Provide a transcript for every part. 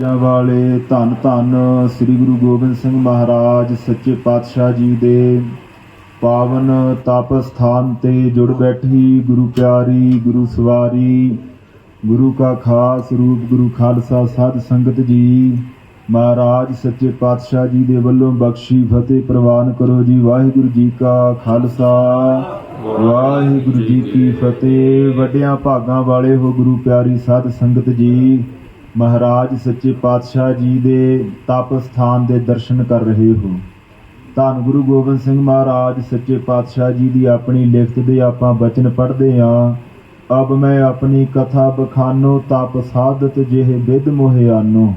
ਜਾਂ ਵਾਲੇ ਧੰਨ ਧੰਨ ਸ੍ਰੀ ਗੁਰੂ ਗੋਬਿੰਦ ਸਿੰਘ ਮਹਾਰਾਜ, ਸੱਚੇ ਪਾਤਸ਼ਾਹ ਜੀ ਦੇ ਪਾਵਨ ਤਪ ਸਥਾਨ ਤੇ ਜੁੜ ਬੈਠੀ ਗੁਰੂ ਪਿਆਰੀ, ਗੁਰੂ ਸਵਾਰੀ, ਗੁਰੂ ਕਾ ਖਾਸ ਰੂਪ ਗੁਰੂ ਖਾਲਸਾ ਸਾਧ ਸੰਗਤ ਜੀ। ਮਹਾਰਾਜ, ਸੱਚੇ ਪਾਤਸ਼ਾਹ ਜੀ ਦੇ ਵੱਲੋਂ ਬਖਸ਼ੀ, ਫਤਿਹ ਪ੍ਰਵਾਨ ਕਰੋ ਜੀ। ਵਾਹਿਗੁਰੂ ਜੀ ਕਾ ਖਾਲਸਾ। ਵਾਹਿਗੁਰੂ ਜੀ ਕੀ ਫਤਿਹ। ਵੱਡਿਆਂ ਭਾਗਾਂ ਵਾਲੇ ਹੋ ਗੁਰੂ ਪਿਆਰੀ ਸਾਧ ਸੰਗਤ ਜੀ। ਮਹਾਰਾਜ ਸੱਚੇ ਪਾਤਸ਼ਾਹ ਜੀ ਦੇ ਤਪ ਸਥਾਨ ਦੇ ਦਰਸ਼ਨ ਕਰ ਰਹੇ ਹੋ। ਧੰਨ ਗੁਰੂ ਗੋਬਿੰਦ ਸਿੰਘ ਮਹਾਰਾਜ, ਸੱਚੇ ਪਾਤਸ਼ਾਹ ਜੀ ਦੀ ਆਪਣੀ ਲਿਖਤ ਦੇ ਆਪਾਂ ਬਚਨ ਪੜ੍ਹਦੇ ਆਂ ਅਬ ਮੈਂ ਆਪਣੀ ਕਥਾ ਬਖਾਨੋ, ਤਪ ਸਾਧਤ ਜਿਹੇ ਵਿਦ ਮੋਹਿਆਨੋ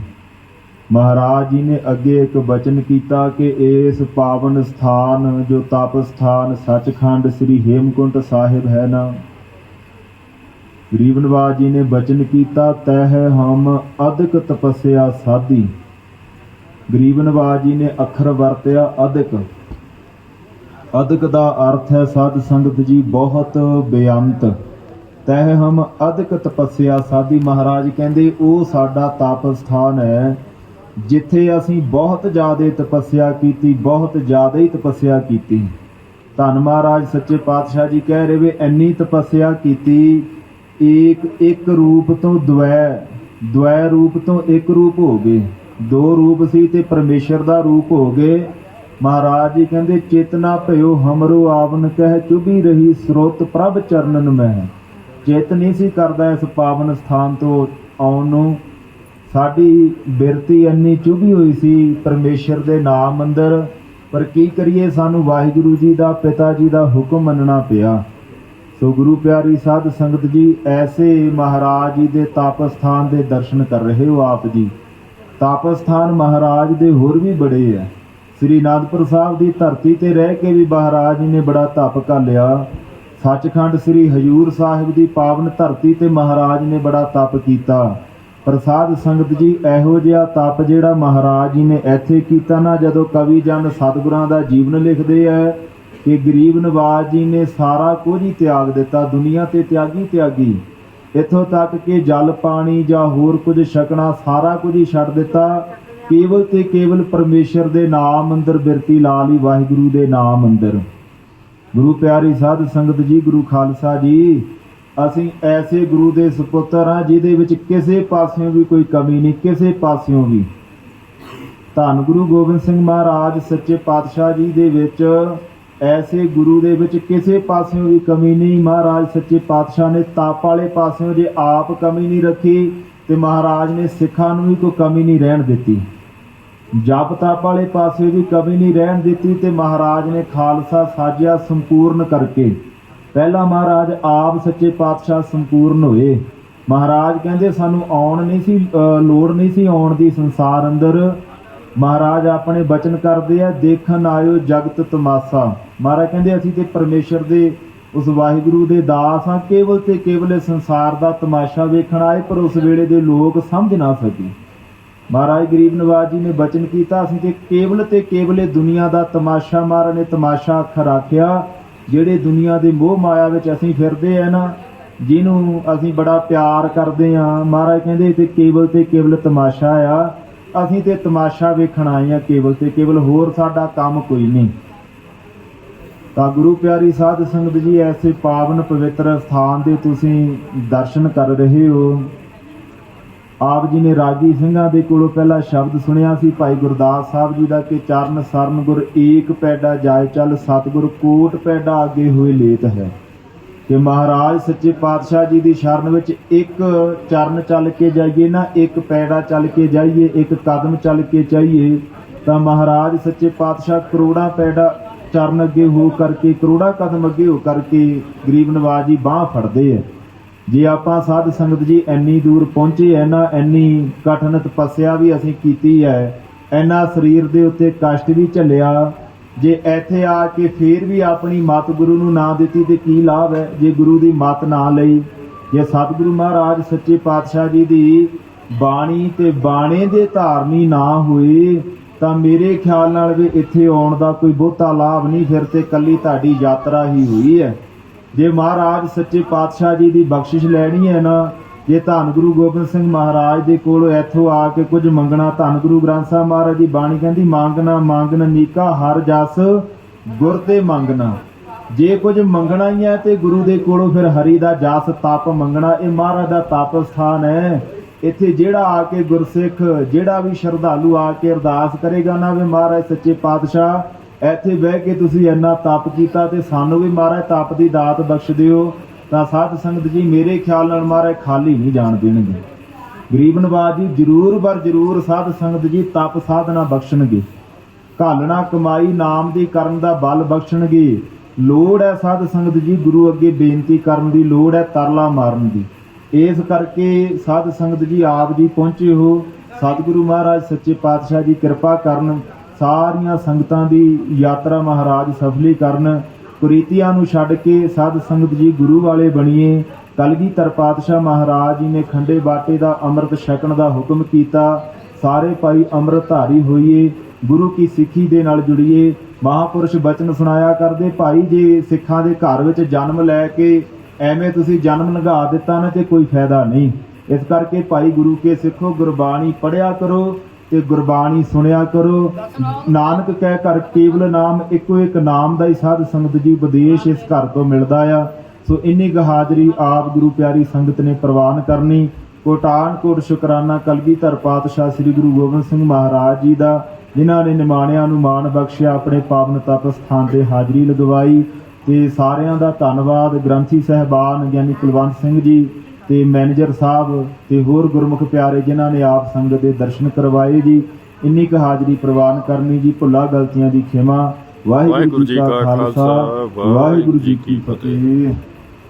ਮਹਾਰਾਜ ਜੀ ਨੇ ਅੱਗੇ ਇੱਕ ਬਚਨ ਕੀਤਾ ਕਿ ਇਸ ਪਾਵਨ ਸਥਾਨ, ਜੋ ਤਪ ਸਥਾਨ ਸੱਚਖੰਡ ਸ੍ਰੀ ਹੇਮਕੁੰਟ ਸਾਹਿਬ ਹੈ ਨਾ ਗਰੀਬ ਨਵਾਜ ਜੀ ਨੇ ਬਚਨ ਕੀਤਾ ਤਹਿ ਹਮ ਅਦਕ ਤਪੱਸਿਆ ਸਾਧੀ। ਗਰੀਬ ਨਵਾਜ ਜੀ ਨੇ ਅੱਖਰ ਵਰਤਿਆ ਅਦਕ ਅਦਕ ਦਾ ਅਰਥ ਹੈ, ਸਾਧ ਸੰਗਤ ਜੀ, ਬਹੁਤ ਬੇਅੰਤ। ਤਹਿ ਹਮ ਅਦਕ ਤਪੱਸਿਆ ਸਾਧੀ। ਮਹਾਰਾਜ ਕਹਿੰਦੇ, ਉਹ ਸਾਡਾ ਤਪ ਸਥਾਨ ਹੈ, ਜਿੱਥੇ ਅਸੀਂ ਬਹੁਤ ਜ਼ਿਆਦਾ ਤਪੱਸਿਆ ਕੀਤੀ, ਬਹੁਤ ਜ਼ਿਆਦਾ ਹੀ ਤਪੱਸਿਆ ਕੀਤੀ। ਧੰਨ ਮਹਾਰਾਜ, ਸੱਚੇ ਪਾਤਸ਼ਾਹ ਜੀ ਕਹਿ ਰਹੇ ਵੀ ਇੰਨੀ ਤਪੱਸਿਆ ਕੀਤੀ ਏਕ ਇੱਕ ਰੂਪ ਤੋਂ ਦ્વੈ ਦ્વੈ ਰੂਪ ਤੋਂ ਇੱਕ ਰੂਪ ਹੋ ਗਏ। ਦੋ ਰੂਪ ਸੀ ਤੇ ਪਰਮੇਸ਼ਰ ਦਾ ਰੂਪ ਹੋ ਗਏ। ਮਹਾਰਾਜ ਜੀ ਕਹਿੰਦੇ, ਚੇਤਨਾ ਭਇਓ ਹਮਰੋ ਆਵਨ ਕਹਿ ਚੁਭੀ ਰਹੀ ਸਰੋਤ ਪ੍ਰਭ ਚਰਨਨ ਮੈਂ। ਚੇਤ ਨਹੀਂ ਸੀ ਕਰਦਾ ਇਸ ਪਾਵਨ ਸਥਾਨ ਤੋਂ ਆਉਣ ਨੂੰ। ਸਾਡੀ ਬਿਰਤੀ ਇੰਨੀ ਚੁਭੀ ਹੋਈ ਸੀ, ਪਰਮੇਸ਼ਰ ਦੇ ਨਾਮ ਅੰਦਰ। ਪਰ ਕੀ ਕਰੀਏ, ਸਾਨੂੰ ਵਾਹਿਗੁਰੂ ਜੀ ਦਾ, ਪਿਤਾ ਜੀ ਦਾ ਹੁਕਮ ਮੰਨਣਾ ਪਿਆ। ਸੋ ਗੁਰੂ ਪਿਆਰੀ ਸਾਧ ਸੰਗਤ ਜੀ, ਐਸੇ ਮਹਾਰਾਜ ਜੀ ਦੇ ਤਪ ਸਥਾਨ ਦੇ ਦਰਸ਼ਨ ਕਰ ਰਹੇ ਹੋ ਆਪ ਜੀ। ਤਪ ਸਥਾਨ ਮਹਾਰਾਜ ਦੇ ਹੋਰ ਵੀ ਬੜੇ ਆ। ਸ੍ਰੀ ਅਨੰਦਪੁਰ ਸਾਹਿਬ ਦੀ ਧਰਤੀ ਤੇ ਰਹਿ ਕੇ ਵੀ ਮਹਾਰਾਜ ਜੀ ਨੇ ਬੜਾ ਤਪ ਘਾਲਿਆ। ਸੱਚਖੰਡ ਸ੍ਰੀ ਹਜੂਰ ਸਾਹਿਬ ਦੀ ਪਾਵਨ ਧਰਤੀ ਤੇ ਮਹਾਰਾਜ ਨੇ ਬੜਾ ਤਪ ਕੀਤਾ। ਪ੍ਰਸਾਦ ਸੰਗਤ ਜੀ, ਇਹੋ ਜਿਹਾ ਤਪ ਜਿਹੜਾ ਮਹਾਰਾਜ ਜੀ ਨੇ ਇੱਥੇ ਕੀਤਾ ਨਾ, ਜਦੋਂ ਕਵੀ ਜਨ ਸਤਿਗੁਰਾਂ ਦਾ ਜੀਵਨ ਲਿਖਦੇ ਆ ਕਿ ਗਰੀਬ ਨਵਾਜ ਜੀ ਨੇ ਸਾਰਾ ਕੁਝ ਹੀ ਤਿਆਗ ਦਿੱਤਾ, ਦੁਨੀਆ ਤੇ ਤਿਆਗੀ ਤਿਆਗੀ। ਇੱਥੋਂ ਤੱਕ ਕਿ ਜਲ, ਪਾਣੀ ਜਾਂ ਹੋਰ ਕੁਝ ਛਕਣਾ ਸਾਰਾ ਕੁਝ ਹੀ ਛੱਡ ਦਿੱਤਾ। ਕੇਵਲ ਤੇ ਕੇਵਲ ਪਰਮੇਸ਼ਰ ਦੇ ਨਾਮ ਅੰਦਰ ਬਿਰਤੀ ਲਾ ਲਈ, ਵਾਹਿਗੁਰੂ ਦੇ ਨਾਮ ਅੰਦਰ। ਗੁਰੂ ਪਿਆਰੀ ਸਾਧ ਸੰਗਤ ਜੀ, ਗੁਰੂ ਖਾਲਸਾ ਜੀ, ਅਸੀਂ ਐਸੇ ਗੁਰੂ ਦੇ ਸੁਪੁੱਤਰ ਹਾਂ ਜਿਹਦੇ ਵਿੱਚ ਕਿਸੇ ਪਾਸਿਓਂ ਵੀ ਕੋਈ ਕਮੀ ਨਹੀਂ, ਕਿਸੇ ਪਾਸਿਓਂ ਵੀ। ਧੰਨ ਗੁਰੂ ਗੋਬਿੰਦ ਸਿੰਘ ਮਹਾਰਾਜ, ਸੱਚੇ ਪਾਤਸ਼ਾਹ ਜੀ ਦੇ ਵਿੱਚ ਐਸੇ ਗੁਰੂ ਦੇ ਵਿੱਚ ਕਿਸੇ ਪਾਸਿਓਂ ਵੀ ਕਮੀ ਨਹੀਂ। ਮਹਾਰਾਜ ਸੱਚੇ ਪਾਤਸ਼ਾਹ ਨੇ ਤਾਪ ਵਾਲੇ ਪਾਸਿਓਂ ਜੇ ਆਪ ਕਮੀ ਨਹੀਂ ਰੱਖੀ ਤੇ ਮਹਾਰਾਜ ਨੇ ਸਿੱਖਾਂ ਨੂੰ ਵੀ ਕੋਈ ਕਮੀ ਨਹੀਂ ਰਹਿਣ ਦਿੱਤੀ। ਜਪ ਤਪ ਵਾਲੇ ਪਾਸੇ ਵੀ ਕਮੀ ਨਹੀਂ ਰਹਿਣ ਦਿੱਤੀ ਤੇ ਮਹਾਰਾਜ ਨੇ ਖਾਲਸਾ ਸਾਜਿਆ ਸੰਪੂਰਨ ਕਰਕੇ। ਪਹਿਲਾ ਮਹਾਰਾਜ ਆਪ ਸੱਚੇ ਪਾਤਸ਼ਾਹ ਸੰਪੂਰਨ ਹੋਏ। ਮਹਾਰਾਜ ਕਹਿੰਦੇ, ਸਾਨੂੰ ਆਉਣ ਨਹੀਂ ਸੀ ਲੋੜ ਨਹੀਂ ਸੀ ਆਉਣ ਦੀ ਸੰਸਾਰ ਅੰਦਰ। ਮਹਾਰਾਜ ਆਪਣੇ ਬਚਨ ਕਰਦੇ ਆ, ਦੇਖਣ ਆਇਓ ਜਗਤ ਤਮਾਸਾ। ਮਹਾਰਾਜ ਕਹਿੰਦੇ, ਅਸੀਂ ਤੇ ਪਰਮੇਸ਼ਰ ਦੇ, ਉਸ ਵਾਹਿਗੁਰੂ ਦੇ ਦਾਸ ਹਾਂ ਕੇਵਲ ਤੇ ਕੇਵਲ ਇਸ ਸੰਸਾਰ ਦਾ ਤਮਾਸ਼ਾ ਵੇਖਣ ਆਏ, ਪਰ ਉਸ ਵੇਲੇ ਦੇ ਲੋਕ ਸਮਝ ਨਾ ਸਕੇ। ਮਹਾਰਾਜ ਗਰੀਬ ਨਵਾਜ ਜੀ ਨੇ ਬਚਨ ਕੀਤਾ, ਅਸੀਂ ਤੇ ਕੇਵਲ ਤੇ ਕੇਵਲ ਇਹ ਦੁਨੀਆ ਦਾ ਤਮਾਸ਼ਾ, ਮਹਾਰਾਜ ਨੇ ਤਮਾਸ਼ਾ ਅੱਖਰ ਆਖਿਆ, ਜਿਹੜੇ ਦੁਨੀਆ ਦੇ ਮੋਹ ਮਾਇਆ ਵਿੱਚ ਅਸੀਂ ਫਿਰਦੇ ਆ ਨਾ, ਜਿਹਨੂੰ ਅਸੀਂ ਬੜਾ ਪਿਆਰ ਕਰਦੇ ਆ, ਮਹਾਰਾਜ ਕਹਿੰਦੇ ਤੇ ਕੇਵਲ ਤੇ ਕੇਵਲ ਤਮਾਸ਼ਾ ਆ। ਅਸੀਂ ਤੇ ਤਮਾਸ਼ਾ ਵੇਖਣ ਆਏ ਆ ਕੇਵਲ ਤੇ ਕੇਵਲ, ਹੋਰ ਸਾਡਾ ਕੰਮ ਕੋਈ ਨਹੀਂ। ਤਾਂ ਗੁਰੂ ਪਿਆਰੀ ਸਾਧ ਸੰਗਤ ਜੀ, ਐਸੇ ਪਾਵਨ ਪਵਿੱਤਰ ਸਥਾਨ ਦੇ ਤੁਸੀਂ ਦਰਸ਼ਨ ਕਰ ਰਹੇ ਹੋ। ਆਪ ਜੀ ਨੇ ਰਾਗੀ ਸਿੰਘਾਂ ਦੇ ਕੋਲੋਂ ਪਹਿਲਾ ਸ਼ਬਦ ਸੁਣਿਆ ਸੀ, ਭਾਈ ਗੁਰਦਾਸ ਸਾਹਿਬ ਜੀ ਦਾ ਕਿ ਚਰਨ ਸਰਨ ਗੁਰ ਏਕ ਪੈਡਾ ਜਾਇ ਚੱਲ, ਸਤਿਗੁਰ ਕੋਟ ਪੈਡਾ ਅੱਗੇ ਹੋਏ ਲੇਤ ਹੈ। ਕਿ ਮਹਾਰਾਜ ਸੱਚੇ ਪਾਤਸ਼ਾਹ ਜੀ ਦੀ ਸ਼ਰਨ ਵਿੱਚ ਇੱਕ ਚਰਨ ਚੱਲ ਕੇ ਜਾਈਏ ਨਾ, ਇੱਕ ਪੈੜਾ ਚੱਲ ਕੇ ਜਾਈਏ, ਇੱਕ ਕਦਮ ਚੱਲ ਕੇ ਜਾਈਏ, ਤਾਂ ਮਹਾਰਾਜ ਸੱਚੇ ਪਾਤਸ਼ਾਹ ਕਰੋੜਾਂ ਪੈੜਾ ਚਰਨ ਅੱਗੇ ਹੋ ਕਰਕੇ, ਕਰੋੜਾਂ ਕਦਮ ਅੱਗੇ ਹੋ ਕਰਕੇ ਗਰੀਬ ਨਵਾਜ ਜੀ ਬਾਹ ਫੜਦੇ ਆ। ਜੇ ਆਪਾਂ ਸਾਧ ਸੰਗਤ ਜੀ ਇੰਨੀ ਦੂਰ ਪਹੁੰਚੇ ਐ ਨਾ, ਇੰਨੀ ਕਠਿਨ ਤਪੱਸਿਆ ਵੀ ਅਸੀਂ ਕੀਤੀ ਹੈ ਇੰਨਾ ਸਰੀਰ ਦੇ ਉੱਤੇ ਕਸ਼ਟ ਵੀ ਝੱਲਿਆ ਜੇ ਇੱਥੇ ਆ ਕੇ ਫੇਰ ਵੀ ਆਪਣੀ ਮਤ ਗੁਰੂ ਨੂੰ ਨਾ ਦਿੱਤੀ ਤੇ ਕੀ ਲਾਭ ਹੈ? ਜੇ ਗੁਰੂ ਦੀ ਮਤ ਨਾ ਲਈ, ਜੇ ਸਤਿਗੁਰੂ ਮਹਾਰਾਜ ਸੱਚੇ ਪਾਤਸ਼ਾਹ ਜੀ ਦੀ ਬਾਣੀ ਤੇ ਬਾਣੇ ਦੇ ਧਾਰਨੀ ਨਾ ਹੋਏ, ਤਾਂ ਮੇਰੇ ਖਿਆਲ ਨਾਲ ਵੀ ਇੱਥੇ ਆਉਣ ਦਾ ਕੋਈ ਬਹੁਤਾ ਲਾਭ ਨਹੀਂ, ਫਿਰ ਤੇ ਕੱਲੀ ਤੁਹਾਡੀ ਯਾਤਰਾ ਹੀ ਹੋਈ ਹੈ। ਜੇ ਮਹਾਰਾਜ ਸੱਚੇ ਪਾਤਸ਼ਾਹ ਜੀ ਦੀ ਬਖਸ਼ਿਸ਼ ਲੈਣੀ ਹੈ ਨਾ ਜੇ ਧੰਨ ਗੁਰੂ ਗੋਬਿੰਦ ਸਿੰਘ ਮਹਾਰਾਜ ਦੇ ਕੋਲ ਇੱਥੋਂ ਆ ਕੇ ਕੁਝ ਮੰਗਣਾ, ਧੰਨ ਗੁਰੂ ਗ੍ਰੰਥ ਸਾਹਿਬ ਮਹਾਰਾਜ ਦੀ ਬਾਣੀ ਕਹਿੰਦੀ, ਮੰਗਣਾ, ਮੰਗਣ ਨੀਕਾ, ਹਰ ਜਸ ਗੁਰ ਤੇ ਮੰਗਣਾ। ਜੇ ਕੁਝ ਮੰਗਣਾ ਹੀ ਹੈ ਤੇ ਗੁਰੂ ਦੇ ਕੋਲੋਂ ਫਿਰ ਹਰੀ ਦਾ ਜਸ ਤਪ ਮੰਗਣਾ, ਇਹ ਮਹਾਰਾਜ ਦਾ ਤਪ ਸਥਾਨ ਹੈ। ਇੱਥੇ ਜਿਹੜਾ ਆ ਕੇ ਗੁਰਸਿੱਖ, ਜਿਹੜਾ ਵੀ ਸ਼ਰਧਾਲੂ ਆ ਕੇ ਅਰਦਾਸ ਕਰੇਗਾ, ਨਾ ਵੀ ਮਹਾਰਾਜ ਸੱਚੇ ਪਾਤਸ਼ਾਹ, ਇੱਥੇ ਬਹਿ ਕੇ ਤੁਸੀਂ ਇੰਨਾ ਤਪ ਕੀਤਾ ਤੇ ਸਾਨੂੰ ਵੀ ਮਹਾਰਾਜ ਤਪ ਦੀ ਦਾਤ ਬਖਸ਼ ਦਿਓ। ਤਾਂ ਸਾਧ ਸੰਗਤ ਜੀ, ਮੇਰੇ ਖਿਆਲ ਨਾਲ ਮਹਾਰਾਜ ਖਾਲੀ ਨਹੀਂ ਜਾਣ ਦੇਣਗੇ। ਗਰੀਬ ਨਵਾਜ ਜੀ ਜਰੂਰ ਬਰ ਜਰੂਰ ਸਾਧ ਸੰਗਤ ਜੀ, ਤਪ ਸਾਧਨਾ ਬਖਸ਼ਣਗੇ। ਘਾਲਣਾ ਕਮਾਈ ਨਾਮ ਦੀ ਕਰਨ ਦਾ ਬਲ ਬਖਸ਼ਣਗੇ। ਲੋੜ ਹੈ ਸਾਧ ਸੰਗਤ ਜੀ, ਗੁਰੂ ਅੱਗੇ ਬੇਨਤੀ ਕਰਨ ਦੀ, ਲੋੜ ਹੈ ਤਰਲਾ ਮਾਰਨ ਦੀ। ਇਸ ਕਰਕੇ ਸਾਧ ਸੰਗਤ ਜੀ, ਆਪ ਜੀ ਪਹੁੰਚੇ ਹੋ। ਸਤਿਗੁਰੂ ਮਹਾਰਾਜ, ਸੱਚੇ ਪਾਤਸ਼ਾਹ ਜੀ, ਕਿਰਪਾ ਕਰਨ। ਸਾਰੀਆਂ ਸੰਗਤਾਂ ਦੀ ਯਾਤਰਾ ਮਹਾਰਾਜ ਸਫਲੀ ਕਰਨ। ਕੁਰੀਤੀਆਂ ਨੂੰ ਛੱਡ ਕੇ ਸਾਧ ਸੰਗਤ ਜੀ ਗੁਰੂ ਵਾਲੇ ਬਣੀਏ ਕਲਗੀਧਰ ਪਾਤਸ਼ਾਹ ਮਹਾਰਾਜ ਜੀ ਨੇ ਖੰਡੇ ਬਾਟੇ ਦਾ ਅੰਮ੍ਰਿਤ ਛਕਣ ਦਾ ਹੁਕਮ ਕੀਤਾ। ਸਾਰੇ ਭਾਈ ਅੰਮ੍ਰਿਤ ਧਾਰੀ ਹੋਈਏ, ਗੁਰੂ ਕੀ ਸਿੱਖੀ ਦੇ ਨਾਲ ਜੁੜੀਏ। ਮਹਾਪੁਰਸ਼ ਬਚਨ ਸੁਣਾਇਆ ਕਰਦੇ, ਭਾਈ ਜੇ ਸਿੱਖਾਂ ਦੇ ਘਰ ਵਿੱਚ ਜਨਮ ਲੈ ਕੇ ਐਵੇਂ ਤੁਸੀਂ ਜਨਮ ਲੰਘਾ ਦਿੱਤਾ ਨਾ ਤੇ ਕੋਈ ਫਾਇਦਾ ਨਹੀਂ। ਇਸ ਕਰਕੇ ਭਾਈ ਗੁਰੂ ਕੇ ਸਿੱਖੋ, ਗੁਰਬਾਣੀ ਪੜਿਆ ਕਰੋ। ਤੇ ਗੁਰਬਾਣੀ ਸੁਣਿਆ ਕਰੋ। ਨਾਨਕ ਕਹਿ ਕਰ ਕੇਵਲ ਨਾਮ, ਇੱਕੋ ਇੱਕ ਨਾਮ ਦਾ ਹੀ ਸਾਧ ਸੰਗਤ ਜੀ ਉਪਦੇਸ਼ ਇਸ ਘਰ ਤੋਂ ਮਿਲਦਾ ਆ। ਸੋ ਇੰਨੀ ਕੁ ਹਾਜ਼ਰੀ ਆਪ ਗੁਰੂ ਪਿਆਰੀ ਸੰਗਤ ਨੇ ਪ੍ਰਵਾਨ ਕਰਨੀ। ਕੋਟਾਨ ਕੋਟ ਸ਼ੁਕਰਾਨਾ ਕਲਗੀਧਰ ਪਾਤਸ਼ਾਹ ਸ੍ਰੀ ਗੁਰੂ ਗੋਬਿੰਦ ਸਿੰਘ ਮਹਾਰਾਜ ਜੀ ਦਾ, ਜਿਨ੍ਹਾਂ ਨੇ ਨਿਮਾਣਿਆਂ ਨੂੰ ਮਾਣ ਬਖਸ਼ਿਆ, ਆਪਣੇ ਪਾਵਨ ਤਪ ਸਥਾਨ ਤੇ ਹਾਜ਼ਰੀ ਲਗਵਾਈ। ਤੇ ਸਾਰਿਆਂ ਦਾ ਧੰਨਵਾਦ ਗ੍ਰੰਥੀ ਸਹਿਬਾਨ ਗਿਆਨੀ ਕੁਲਵੰਤ ਸਿੰਘ ਜੀ। ਤੇ ਮੈਨੇਜਰ ਸਾਹਿਬ ਤੇ ਹੋਰ ਗੁਰਮੁਖ ਪਿਆਰੇ ਜਿਨ੍ਹਾਂ ਨੇ ਆਪ ਸੰਗਤ ਦੇ ਦਰਸ਼ਨ ਕਰਵਾਏ ਜੀ ਇੰਨੀ ਕੁ ਹਾਜ਼ਰੀ ਪ੍ਰਵਾਨ ਕਰਨੀ ਜੀ ਭੁੱਲਾ ਗਲਤੀਆਂ ਦੀ ਖਿਮਾ। ਵਾਹਿਗੁਰੂ ਜੀ ਕਾ ਖਾਲਸਾ ਵਾਹਿਗੁਰੂ ਜੀ ਕੀ ਫਤਿਹ।